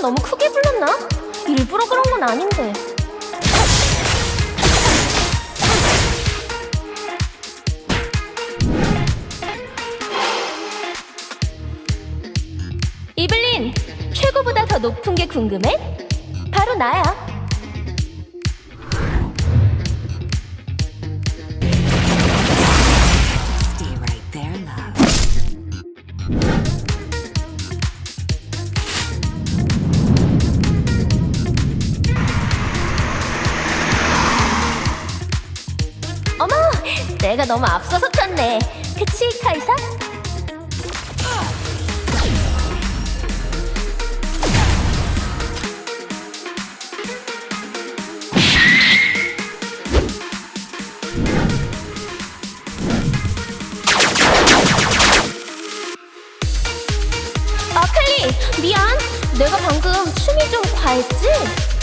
너무 크게 불렀나? 일부러 그런 건 아닌데. 이블린, 최고보다 더 높은 게 궁금해? 바로 나야. 내가 너무 앞서서 쳤네. 그치, 카이사? 아, 클리, 미안. 내가 방금 춤이 좀 과했지?